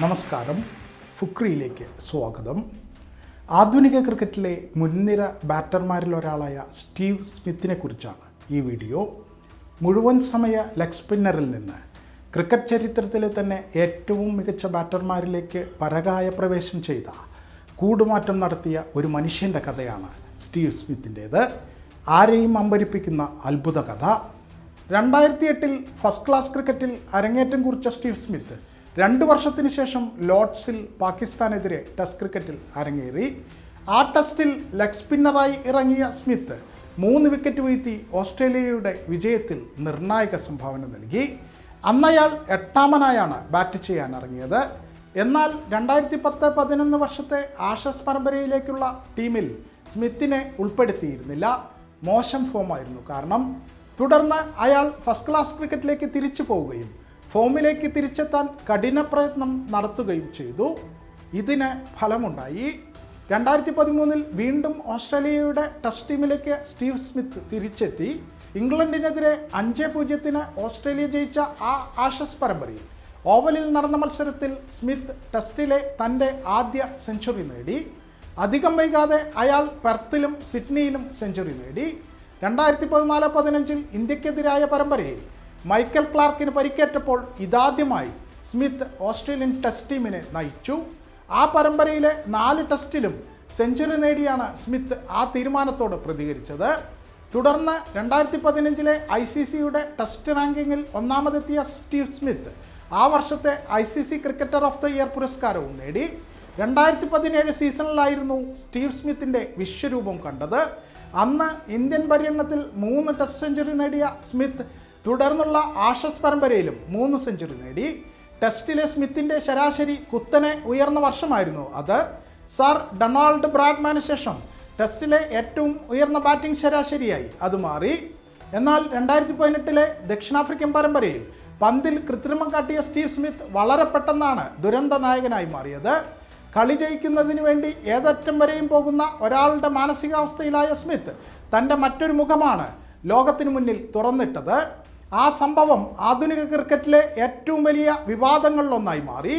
നമസ്കാരം. ഫുക്രിയിലേക്ക് സ്വാഗതം. ആധുനിക ക്രിക്കറ്റിലെ മുൻനിര ബാറ്റർമാരിൽ ഒരാളായ സ്റ്റീവ് സ്മിത്തിനെ കുറിച്ചാണ് ഈ വീഡിയോ. മുഴുവൻ സമയ ലെഗ് സ്പിന്നറിൽ നിന്ന് ക്രിക്കറ്റ് ചരിത്രത്തിലെ തന്നെ ഏറ്റവും മികച്ച ബാറ്റർമാരിലേക്ക് പരകായ പ്രവേശം ചെയ്ത കൂടുമാറ്റം നടത്തിയ ഒരു മനുഷ്യന്റെ കഥയാണ് സ്റ്റീവ് സ്മിത്തിന്റേത്. ആരെയും അമ്പരിപ്പിക്കുന്ന അത്ഭുത കഥ. രണ്ടായിരത്തി എട്ടിൽ ഫസ്റ്റ് ക്ലാസ് ക്രിക്കറ്റിൽ അരങ്ങേറ്റം കുറിച്ച സ്റ്റീവ് സ്മിത്ത് രണ്ട് വർഷത്തിന് ശേഷം ലോർഡ്സിൽ പാകിസ്ഥാനെതിരെ ടെസ്റ്റ് ക്രിക്കറ്റിൽ അരങ്ങേറി. ആ ടെസ്റ്റിൽ ലെഗ് സ്പിന്നറായി ഇറങ്ങിയ സ്മിത്ത് മൂന്ന് വിക്കറ്റ് വീഴ്ത്തി ഓസ്ട്രേലിയയുടെ വിജയത്തിൽ നിർണായക സംഭാവന നൽകി. അന്നയാൾ എട്ടാമനായാണ് ബാറ്റ് ചെയ്യാൻ ഇറങ്ങിയത്. എന്നാൽ രണ്ടായിരത്തി പത്ത് പതിനൊന്ന് വർഷത്തെ ആഷസ് പരമ്പരയിലേക്കുള്ള ടീമിൽ സ്മിത്തിനെ ഉൾപ്പെടുത്തിയിരുന്നില്ല. മോശം ഫോമായിരുന്നു കാരണം. തുടർന്ന് അയാൾ ഫസ്റ്റ് ക്ലാസ് ക്രിക്കറ്റിലേക്ക് തിരിച്ചു പോവുകയും ഫോമിലേക്ക് തിരിച്ചെത്താൻ കഠിന പ്രയത്നം നടത്തുകയും ചെയ്തു. ഇതിന് ഫലമുണ്ടായി. രണ്ടായിരത്തി പതിമൂന്നിൽ വീണ്ടും ഓസ്ട്രേലിയയുടെ ടെസ്റ്റ് ടീമിലേക്ക് സ്റ്റീവ് സ്മിത്ത് തിരിച്ചെത്തി. ഇംഗ്ലണ്ടിനെതിരെ അഞ്ച് പൂജ്യത്തിന് ഓസ്ട്രേലിയ ജയിച്ച ആ ആഷസ് പരമ്പരയിൽ ഓവലിൽ നടന്ന മത്സരത്തിൽ സ്മിത്ത് ടെസ്റ്റിലെ തന്റെ ആദ്യ സെഞ്ചുറി നേടി. അധികം വൈകാതെ അയാൾ പെർത്തിലും സിഡ്നിയിലും സെഞ്ചുറി നേടി. രണ്ടായിരത്തി പതിനാല് പതിനഞ്ചിൽ ഇന്ത്യക്കെതിരായ പരമ്പരയിൽ മൈക്കൽ ക്ലാർക്കിന് പരിക്കേറ്റപ്പോൾ ഇതാദ്യമായി സ്മിത്ത് ഓസ്ട്രേലിയൻ ടെസ്റ്റ് ടീമിനെ നയിച്ചു. ആ പരമ്പരയിലെ നാല് ടെസ്റ്റിലും സെഞ്ചുറി നേടിയാണ് സ്മിത്ത് ആ തീരുമാനത്തോട് പ്രതികരിച്ചത്. തുടർന്ന് രണ്ടായിരത്തി പതിനഞ്ചിലെ ഐ സി സിയുടെ ടെസ്റ്റ് റാങ്കിങ്ങിൽ ഒന്നാമതെത്തിയ സ്റ്റീവ് സ്മിത്ത് ആ വർഷത്തെ I C C cricketer of the year പുരസ്കാരവും നേടി. രണ്ടായിരത്തി പതിനേഴ് സീസണിലായിരുന്നു സ്റ്റീവ് സ്മിത്തിന്റെ വിശ്വരൂപം കണ്ടത്. അന്ന് ഇന്ത്യൻ പര്യടനത്തിൽ മൂന്ന് ടെസ്റ്റ് സെഞ്ചുറി നേടിയ സ്മിത്ത് തുടർന്നുള്ള ആഷസ് പരമ്പരയിലും മൂന്ന് സെഞ്ചുറി നേടി. ടെസ്റ്റിലെ സ്മിത്തിന്റെ ശരാശരി കുത്തനെ ഉയർന്ന വർഷമായിരുന്നു അത്. സർ ഡൊണാൾഡ് ബ്രാഡ്മാന് ശേഷം ടെസ്റ്റിലെ ഏറ്റവും ഉയർന്ന ബാറ്റിംഗ് ശരാശരിയായി അത് മാറി. എന്നാൽ രണ്ടായിരത്തി പതിനെട്ടിലെ ദക്ഷിണാഫ്രിക്കൻ പരമ്പരയിൽ പന്തിൽ കൃത്രിമം കാട്ടിയ സ്റ്റീവ് സ്മിത്ത് വളരെ പെട്ടെന്നാണ് ദുരന്ത നായകനായി മാറിയത്. കളി ജയിക്കുന്നതിന് വേണ്ടി ഏതറ്റം വരെയും പോകുന്ന ഒരാളുടെ മാനസികാവസ്ഥയിലായ സ്മിത്ത് തന്റെ മറ്റൊരു മുഖമാണ് ലോകത്തിനു മുന്നിൽ തുറന്നിട്ടത്. ആ സംഭവം ആധുനിക ക്രിക്കറ്റിലെ ഏറ്റവും വലിയ വിവാദങ്ങളിലൊന്നായി മാറി.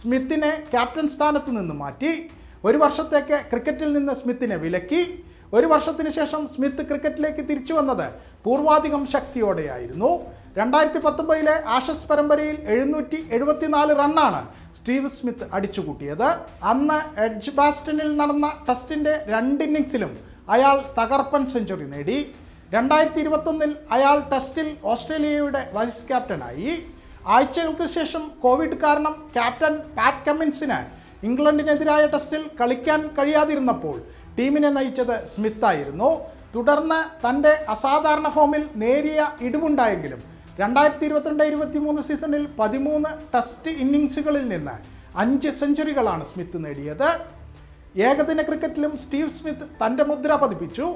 സ്മിത്തിനെ ക്യാപ്റ്റൻ സ്ഥാനത്ത് നിന്ന് മാറ്റി. ഒരു വർഷത്തേക്ക് ക്രിക്കറ്റിൽ നിന്ന് സ്മിത്തിനെ വിലക്കി. ഒരു വർഷത്തിന് ശേഷം സ്മിത്ത് ക്രിക്കറ്റിലേക്ക് തിരിച്ചു വന്നത് പൂർവാധികം ശക്തിയോടെയായിരുന്നു. രണ്ടായിരത്തി പത്തൊമ്പതിലെ ആഷസ് പരമ്പരയിൽ എഴുന്നൂറ്റി എഴുപത്തിനാല് റണ്ണാണ് സ്റ്റീവ് സ്മിത്ത് അടിച്ചുകൂട്ടിയത്. അന്ന് എഡ്ജ് ബാസ്റ്റണിൽ നടന്ന ടെസ്റ്റിന്റെ രണ്ട് ഇന്നിങ്സിലും അയാൾ തകർപ്പൻ സെഞ്ചുറി നേടി. രണ്ടായിരത്തി ഇരുപത്തൊന്നിൽ അയാൾ ടെസ്റ്റിൽ ഓസ്ട്രേലിയയുടെ വൈസ് ക്യാപ്റ്റനായി. ആഴ്ചകൾക്ക് ശേഷം കോവിഡ് കാരണം ക്യാപ്റ്റൻ പാറ്റ് കമ്മിൻസിന് ഇംഗ്ലണ്ടിനെതിരായ ടെസ്റ്റിൽ കളിക്കാൻ കഴിയാതിരുന്നപ്പോൾ ടീമിനെ നയിച്ചത് സ്മിത്തായിരുന്നു. തുടർന്ന് തന്റെ അസാധാരണ ഫോമിൽ നേരിയ ഇടിവുണ്ടായെങ്കിലും രണ്ടായിരത്തി ഇരുപത്തിരണ്ട് ഇരുപത്തി മൂന്ന് സീസണിൽ പതിമൂന്ന് ടെസ്റ്റ് ഇന്നിങ്സുകളിൽ നിന്ന് അഞ്ച് സെഞ്ചുറികളാണ് സ്മിത്ത് നേടിയത്. ഏകദിന ക്രിക്കറ്റിലും സ്റ്റീവ് സ്മിത്ത് തന്റെ മുദ്ര പതിപ്പിച്ചു.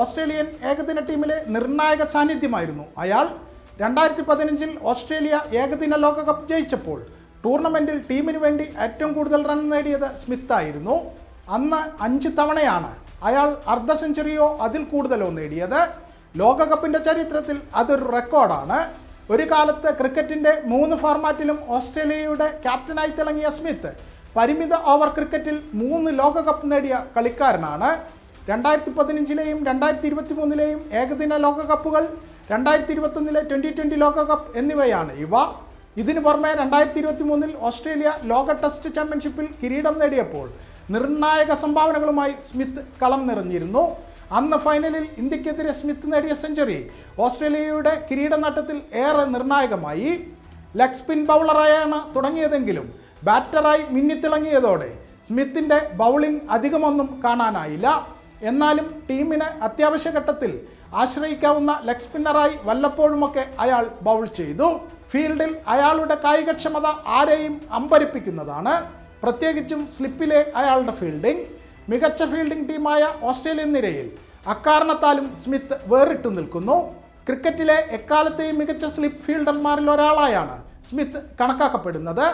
ഓസ്ട്രേലിയൻ ഏകദിന ടീമിലെ നിർണായക സാന്നിധ്യമായിരുന്നു. അയാൾ രണ്ടായിരത്തി പതിനഞ്ചിൽ ഓസ്ട്രേലിയ ഏകദിന ലോകകപ്പ് ജയിച്ചപ്പോൾ ടൂർണമെന്റിൽ ടീമിന് വേണ്ടി ഏറ്റവും കൂടുതൽ റൺ നേടിയത് സ്മിത്തായിരുന്നു. അന്ന് അഞ്ച് തവണയാണ് അയാൾ അർദ്ധ സെഞ്ചുറിയോ അതിൽ കൂടുതലോ നേടിയത്. ലോകകപ്പിന്റെ ചരിത്രത്തിൽ അതൊരു റെക്കോർഡാണ്. ഒരു കാലത്ത് ക്രിക്കറ്റിന്റെ മൂന്ന് ഫോർമാറ്റിലും ഓസ്ട്രേലിയയുടെ ക്യാപ്റ്റനായി തിളങ്ങിയ സ്മിത്ത് പരിമിത ഓവർ ക്രിക്കറ്റിൽ മൂന്ന് ലോകകപ്പ് നേടിയ കളിക്കാരനാണ്. രണ്ടായിരത്തി പതിനഞ്ചിലെയും രണ്ടായിരത്തി ഇരുപത്തി മൂന്നിലെയും ഏകദിന ലോകകപ്പുകൾ രണ്ടായിരത്തി ഇരുപത്തൊന്നിലെ ട്വന്റി ട്വന്റി ലോകകപ്പ് എന്നിവയാണ്. ഇവ ഇതിനു പുറമെ രണ്ടായിരത്തി ഇരുപത്തി മൂന്നിൽ ഓസ്ട്രേലിയ ലോക ടെസ്റ്റ് ചാമ്പ്യൻഷിപ്പിൽ കിരീടം നേടിയപ്പോൾ നിർണായക സംഭാവനകളുമായി സ്മിത്ത് കളം നിറഞ്ഞിരുന്നു. അന്ന് ഫൈനലിൽ ഇന്ത്യക്കെതിരെ സ്മിത്ത് നേടിയ സെഞ്ചുറി ഓസ്ട്രേലിയയുടെ കിരീട നേട്ടത്തിൽ ഏറെ നിർണായകമായി. ലെഗ് സ്പിൻ ബൗളറായാണ് തുടങ്ങിയതെങ്കിലും ബാറ്ററായി മിന്നിത്തിളങ്ങിയതോടെ സ്മിത്തിന്റെ ബൗളിംഗ് അധികമൊന്നും കാണാനായില്ല. എന്നാലും ടീമിനെ അത്യാവശ്യ ഘട്ടത്തിൽ ആശ്രയിക്കാവുന്ന ലെഗ് സ്പിന്നറായി വല്ലപ്പോഴുമൊക്കെ അയാൾ ബൗൾ ചെയ്തു. ഫീൽഡിൽ അയാളുടെ കായികക്ഷമത ആരെയും അമ്പരിപ്പിക്കുന്നതാണ്. പ്രത്യേകിച്ചും സ്ലിപ്പിലെ അയാളുടെ ഫീൽഡിംഗ് മികച്ച ഫീൽഡിംഗ് ടീമായ ഓസ്ട്രേലിയൻ നിരയിൽ അക്കാരണത്താലും സ്മിത്ത് വേറിട്ടു നിൽക്കുന്നു. ക്രിക്കറ്റിലെ എക്കാലത്തെയും മികച്ച സ്ലിപ്പ് ഫീൽഡർമാരിൽ ഒരാളായാണ് സ്മിത്ത് കണക്കാക്കപ്പെടുന്നത്.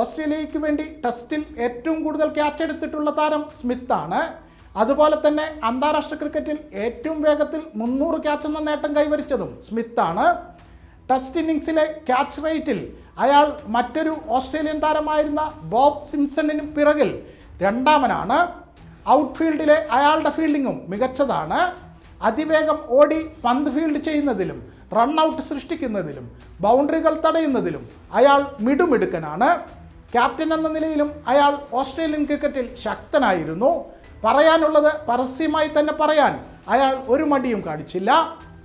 ഓസ്ട്രേലിയയ്ക്ക് വേണ്ടി ടെസ്റ്റിൽ ഏറ്റവും കൂടുതൽ ക്യാച്ച് എടുത്തിട്ടുള്ള താരം സ്മിത്താണ്. അതുപോലെ തന്നെ അന്താരാഷ്ട്ര ക്രിക്കറ്റിൽ ഏറ്റവും വേഗത്തിൽ മുന്നൂറ് ക്യാച്ച് എന്ന നേട്ടം കൈവരിച്ചതും സ്മിത്താണ്. ടെസ്റ്റ് ഇന്നിങ്സിലെ ക്യാച്ച് റേറ്റിൽ അയാൾ മറ്റൊരു ഓസ്ട്രേലിയൻ താരമായിരുന്ന ബോബ് സിംസണിന് പിറകിൽ രണ്ടാമനാണ്. ഔട്ട്ഫീൽഡിലെ അയാളുടെ ഫീൽഡിങ്ങും മികച്ചതാണ്. അതിവേഗം ഓടി പന്ത് ഫീൽഡ് ചെയ്യുന്നതിലും റൺ ഔട്ട് സൃഷ്ടിക്കുന്നതിലും ബൗണ്ടറികൾ തടയുന്നതിലും അയാൾ മിടുമിടുക്കനാണ്. ക്യാപ്റ്റൻ എന്ന നിലയിലും അയാൾ ഓസ്ട്രേലിയൻ ക്രിക്കറ്റിൽ ശക്തനായിരുന്നു. പറയാനുള്ളത് പരസ്യമായി തന്നെ പറയാൻ അയാൾ ഒരു മടിയും കാണിച്ചില്ല.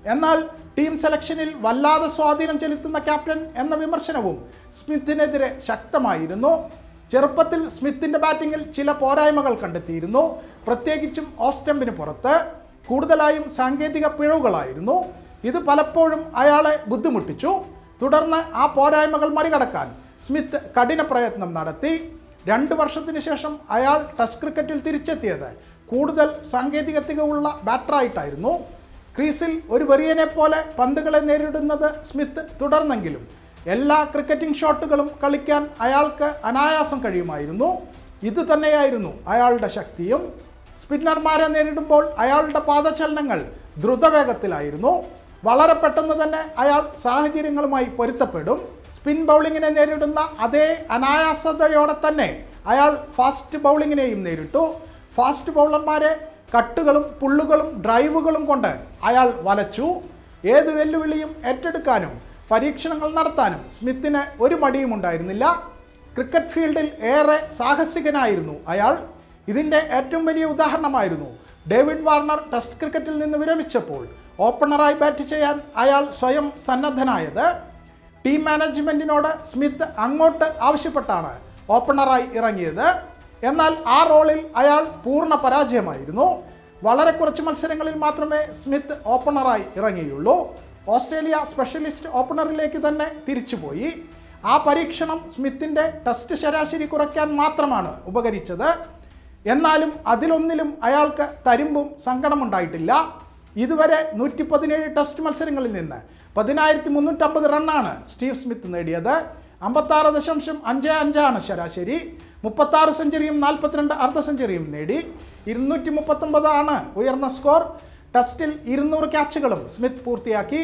എന്നാൽ ടീം സെലക്ഷനിൽ വല്ലാതെ സ്വാധീനം ചെലുത്തുന്ന ക്യാപ്റ്റൻ എന്ന വിമർശനവും സ്മിത്തിനെതിരെ ശക്തമായിരുന്നു. ചെറുപ്പത്തിൽ സ്മിത്തിന്റെ ബാറ്റിങ്ങിൽ ചില പോരായ്മകൾ കണ്ടെത്തിയിരുന്നു. പ്രത്യേകിച്ചും ഓഫ് സ്റ്റമ്പിന് പുറത്ത് കൂടുതലായും സാങ്കേതിക പിഴവുകളായിരുന്നു. ഇത് പലപ്പോഴും അയാളെ ബുദ്ധിമുട്ടിച്ചു. തുടർന്ന് ആ പോരായ്മകൾ മറികടക്കാൻ സ്മിത്ത് കഠിന പ്രയത്നം നടത്തി. രണ്ട് വർഷത്തിന് ശേഷം അയാൾ ടെസ്റ്റ് ക്രിക്കറ്റിൽ തിരിച്ചെത്തിയത്. കൂടുതൽ സാങ്കേതിക തികവുള്ള ബാറ്ററായിട്ടായിരുന്നു. ക്രീസിൽ ഒരു വെറിയനെ പോലെ പന്തുകളെ നേരിടുന്നത് സ്മിത്ത് തുടർന്നെങ്കിലും എല്ലാ ക്രിക്കറ്റിംഗ് ഷോട്ടുകളും കളിക്കാൻ അയാൾക്ക് അനായാസം കഴിയുമായിരുന്നു. ഇത് തന്നെയായിരുന്നു അയാളുടെ ശക്തിയും. സ്പിന്നർമാരെ നേരിടുമ്പോൾ അയാളുടെ പാദചലനങ്ങൾ ദ്രുതവേഗത്തിലായിരുന്നു. വളരെ പെട്ടെന്ന് തന്നെ അയാൾ സാഹചര്യങ്ങളുമായി പൊരുത്തപ്പെടും. സ്പിൻ ബൗളിങ്ങിനെ നേരിടുന്ന അതേ അനായാസതയോടെ തന്നെ അയാൾ ഫാസ്റ്റ് ബൗളിങ്ങിനെയും നേരിട്ടു. ഫാസ്റ്റ് ബൗളർമാരെ കട്ടുകളും പുള്ളുകളും ഡ്രൈവുകളും കൊണ്ട് അയാൾ വലച്ചു. ഏത് വെല്ലുവിളിയും ഏറ്റെടുക്കാനും പരീക്ഷണങ്ങൾ നടത്താനും സ്മിത്തിന് ഒരു മടിയും ഉണ്ടായിരുന്നില്ല. ക്രിക്കറ്റ് ഫീൽഡിൽ ഏറെ സാഹസികനായിരുന്നു അയാൾ. ഇതിന്റെ ഏറ്റവും വലിയ ഉദാഹരണമായിരുന്നു ഡേവിഡ് വാർണർ ടെസ്റ്റ് ക്രിക്കറ്റിൽ നിന്ന് വിരമിച്ചപ്പോൾ. ഓപ്പണറായി ബാറ്റ് ചെയ്യാൻ അയാൾ സ്വയം സന്നദ്ധനായത്. ടീം മാനേജ്മെന്റിനോട് സ്മിത്ത് അങ്ങോട്ട് ആവശ്യപ്പെട്ടാണ് ഓപ്പണറായി ഇറങ്ങിയത്. എന്നാൽ ആ റോളിൽ അയാൾ പൂർണ പരാജയമായിരുന്നു. വളരെ കുറച്ച് മത്സരങ്ങളിൽ മാത്രമേ സ്മിത്ത് ഓപ്പണറായി ഇറങ്ങിയുള്ളൂ. ഓസ്ട്രേലിയ സ്പെഷ്യലിസ്റ്റ് ഓപ്പണറിലേക്ക് തന്നെ തിരിച്ചുപോയി. ആ പരീക്ഷണം സ്മിത്തിന്റെ ടെസ്റ്റ് ശരാശരി കുറയ്ക്കാൻ മാത്രമാണ് ഉപകരിച്ചത്. എന്നാലും അതിലൊന്നിലും അയാൾക്ക് തരുമ്പും സങ്കടമുണ്ടായിട്ടില്ല. ഇതുവരെ നൂറ്റി പതിനേഴ് ടെസ്റ്റ് മത്സരങ്ങളിൽ നിന്ന് പതിനായിരത്തി മുന്നൂറ്റമ്പത് റണ്ണാണ് സ്റ്റീവ് സ്മിത്ത് നേടിയത്. അമ്പത്താറ് ദശാംശം അഞ്ച് അഞ്ചാണ് ശരാശരി. മുപ്പത്താറ് സെഞ്ചുറിയും നാൽപ്പത്തിരണ്ട് അർദ്ധ സെഞ്ചുറിയും നേടി. ഇരുന്നൂറ്റി മുപ്പത്തൊമ്പതാണ് ഉയർന്ന സ്കോർ. ടെസ്റ്റിൽ ഇരുന്നൂറ് ക്യാച്ചുകളും സ്മിത്ത് പൂർത്തിയാക്കി.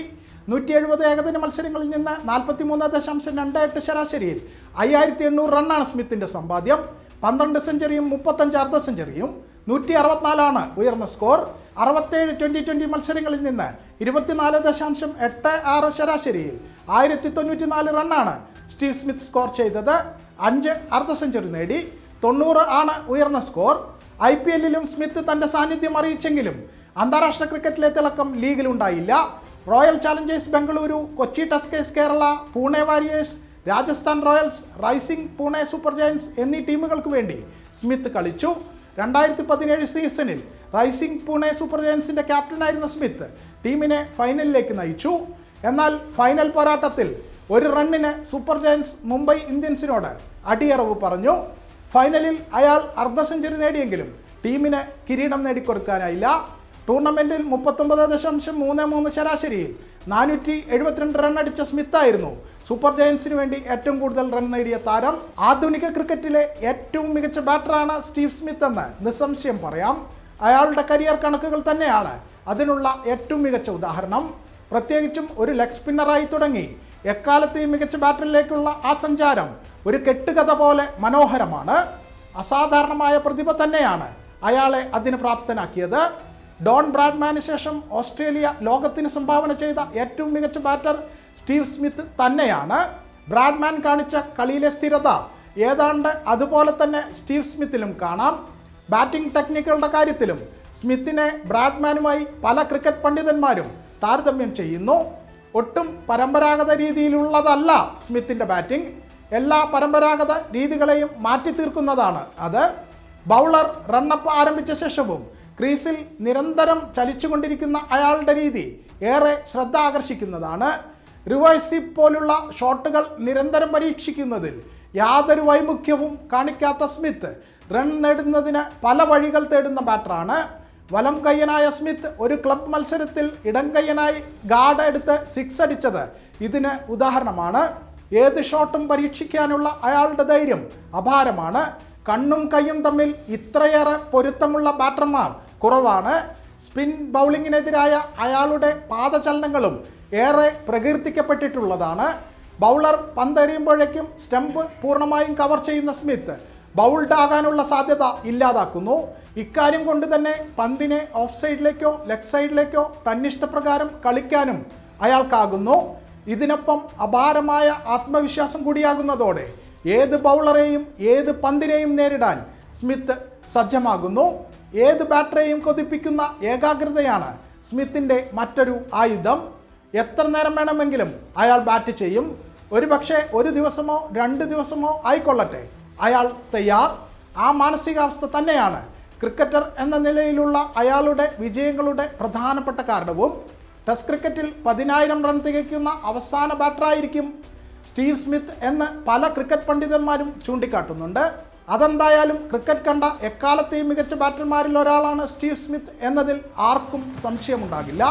നൂറ്റി എഴുപത് ഏകദിന മത്സരങ്ങളിൽ നിന്ന് നാൽപ്പത്തി മൂന്ന് ദശാംശം രണ്ട് എട്ട് ശരാശരിയിൽ അയ്യായിരത്തി എണ്ണൂറ് റണ്ണാണ് സ്മിത്തിന്റെ സമ്പാദ്യം. പന്ത്രണ്ട് സെഞ്ചുറിയും മുപ്പത്തഞ്ച് അർദ്ധ സെഞ്ചുറിയും നൂറ്റി അറുപത്തിനാലാണ് ഉയർന്ന സ്കോർ. അറുപത്തേഴ് ട്വന്റി ട്വന്റി മത്സരങ്ങളിൽ നിന്ന് ഇരുപത്തിനാല് ദശാംശം എട്ട് ആറ് ശരാശരിയിൽ ആയിരത്തി തൊണ്ണൂറ്റി നാല് റണ്ണാണ് സ്റ്റീവ് സ്മിത്ത് സ്കോർ ചെയ്തത്. അഞ്ച് അർദ്ധ സെഞ്ചുറി നേടി. തൊണ്ണൂറ് ആണ് ഉയർന്ന സ്കോർ. ഐ പി എല്ലിലും സ്മിത്ത് തന്റെ സാന്നിധ്യം അറിയിച്ചെങ്കിലും അന്താരാഷ്ട്ര ക്രിക്കറ്റിലെ തിളക്കം ലീഗിലുണ്ടായില്ല royal challengers Bengaluru Kochi tuskers Kerala Pune warriors Rajasthan royals rising Pune super giants എന്നീ ടീമുകൾക്ക് വേണ്ടി സ്മിത്ത് കളിച്ചു. രണ്ടായിരത്തി പതിനേഴ് സീസണിൽ റൈസിംഗ് പൂണെ സൂപ്പർ ജയൻസിന്റെ ക്യാപ്റ്റനായിരുന്ന സ്മിത്ത് ടീമിനെ ഫൈനലിലേക്ക് നയിച്ചു. എന്നാൽ ഫൈനൽ പോരാട്ടത്തിൽ ഒരു റണ്ണിന് സൂപ്പർ ജയൻസ് മുംബൈ ഇന്ത്യൻസിനോട് അടിയറവ് പറഞ്ഞു. ഫൈനലിൽ അയാൾ അർദ്ധ സെഞ്ചുറി നേടിയെങ്കിലും ടീമിന് കിരീടം നേടിക്കൊടുക്കാനായില്ല. ടൂർണമെന്റിൽ മുപ്പത്തൊമ്പത് ദശാംശം മൂന്ന് മൂന്ന് ശരാശരിയിൽ നാനൂറ്റി എഴുപത്തിരണ്ട് റൺ അടിച്ച സ്മിത്തായിരുന്നു സൂപ്പർ ജയൻസിന് വേണ്ടി ഏറ്റവും കൂടുതൽ റൺ നേടിയ താരം. ആധുനിക ക്രിക്കറ്റിലെ ഏറ്റവും മികച്ച ബാറ്ററാണ് സ്റ്റീവ് സ്മിത്ത് എന്ന് നിസ്സംശയം പറയാം. അയാളുടെ കരിയർ കണക്കുകൾ തന്നെയാണ്. അതിനുള്ള ഏറ്റവും മികച്ച ഉദാഹരണം പ്രത്യേകിച്ചും ഒരു ലെഗ് സ്പിന്നറായി തുടങ്ങി. എക്കാലത്തെയും മികച്ച ബാറ്ററിലേക്കുള്ള ആ സഞ്ചാരം ഒരു കെട്ടുകഥ പോലെ മനോഹരമാണ്. അസാധാരണമായ പ്രതിഭ തന്നെയാണ് അയാളെ അതിന് പ്രാപ്തനാക്കിയത്. ഡോൺ ബ്രാഡ്മാന് ശേഷം ഓസ്ട്രേലിയ ലോകത്തിന് സംഭാവന ചെയ്ത ഏറ്റവും മികച്ച ബാറ്റർ സ്റ്റീവ് സ്മിത്ത് തന്നെയാണ്. ബ്രാഡ്മാൻ കാണിച്ച കളിയിലെ സ്ഥിരത ഏതാണ്ട് അതുപോലെ തന്നെ സ്റ്റീവ് സ്മിത്തിലും കാണാം. ബാറ്റിംഗ് ടെക്നിക്കുകളുടെ കാര്യത്തിലും സ്മിത്തിനെ ബ്രാഡ്മാനുമായി പല ക്രിക്കറ്റ് പണ്ഡിതന്മാരും താരതമ്യം ചെയ്യുന്നു. ഒട്ടും പരമ്പരാഗത രീതിയിലുള്ളതല്ല സ്മിത്തിന്റെ ബാറ്റിംഗ്. എല്ലാ പരമ്പരാഗത രീതികളെയും മാറ്റി തീർക്കുന്നതാണ് അത്. ബൗളർ റണ്ണപ്പ് ആരംഭിച്ച ശേഷവും ക്രീസിൽ നിരന്തരം ചലിച്ചുകൊണ്ടിരിക്കുന്ന അയാളുടെ രീതി ഏറെ ശ്രദ്ധ ആകർഷിക്കുന്നതാണ് റിവേഴ്സ് പോലുള്ള ഷോട്ടുകൾ നിരന്തരം പരീക്ഷിക്കുന്നതിൽ യാതൊരു വൈമുഖ്യവും കാണിക്കാത്ത സ്മിത്ത് റൺ നേടുന്നതിന് പല വഴികൾ തേടുന്ന ബാറ്ററാണ് വലം കയ്യനായ സ്മിത്ത് ഒരു ക്ലബ് മത്സരത്തിൽ ഇടം കയ്യനായി ഗാർഡ് എടുത്ത് സിക്സ് അടിച്ചത്. ഇതിന് ഉദാഹരണമാണ്. ഏത് ഷോട്ടും പരീക്ഷിക്കാനുള്ള അയാളുടെ ധൈര്യം അപാരമാണ്. കണ്ണും കൈയും തമ്മിൽ ഇത്രയേറെ പൊരുത്തമുള്ള ബാറ്റർമാർ കുറവാണ്. സ്പിൻ ബൗളിങ്ങിനെതിരായ അയാളുടെ പാദചലനങ്ങളും ഏറെ പ്രകീർത്തിക്കപ്പെട്ടിട്ടുള്ളതാണ്. ബൗളർ പന്തെറിയുമ്പോഴേക്കും സ്റ്റംപ് പൂർണമായും കവർ ചെയ്യുന്ന സ്മിത്ത് ബൗൾഡ് ആകാനുള്ള സാധ്യത ഇല്ലാതാക്കുന്നു. ഇക്കാര്യം കൊണ്ട് തന്നെ പന്തിനെ ഓഫ് സൈഡിലേക്കോ ലെഗ് സൈഡിലേക്കോ തന്നിഷ്ടപ്രകാരം കളിക്കാനും അയാൾക്കാകുന്നു. ഇതിനൊപ്പം അപാരമായ ആത്മവിശ്വാസം കൂടിയാകുന്നതോടെ ഏത് ബൗളറെയും ഏത് പന്തിനെയും നേരിടാൻ സ്മിത്ത് സജ്ജമാകുന്നു. ഏത് ബാറ്ററെയും കൊതിപ്പിക്കുന്ന ഏകാഗ്രതയാണ് സ്മിത്തിന്റെ മറ്റൊരു ആയുധം. എത്ര നേരം വേണമെങ്കിലും അയാൾ ബാറ്റ് ചെയ്യും. ഒരു പക്ഷേ ഒരു ദിവസമോ രണ്ട് ദിവസമോ ആയിക്കൊള്ളട്ടെ. അയാൾ തയ്യാർ ആ മാനസികാവസ്ഥ തന്നെയാണ്. ക്രിക്കറ്റർ എന്ന നിലയിലുള്ള അയാളുടെ വിജയങ്ങളുടെ പ്രധാനപ്പെട്ട കാരണവും ടെസ്റ്റ് ക്രിക്കറ്റിൽ പതിനായിരം റൺ തികയ്ക്കുന്ന അവസാന ബാറ്ററായിരിക്കും സ്റ്റീവ് സ്മിത്ത് എന്ന് പല ക്രിക്കറ്റ് പണ്ഡിതന്മാരും ചൂണ്ടിക്കാട്ടുന്നുണ്ട്. അതെന്തായാലും ക്രിക്കറ്റ് കണ്ട എക്കാലത്തെയും മികച്ച ബാറ്റർമാരിൽ ഒരാളാണ് സ്റ്റീവ് സ്മിത്ത് എന്നതിൽ ആർക്കും സംശയമുണ്ടാകില്ല.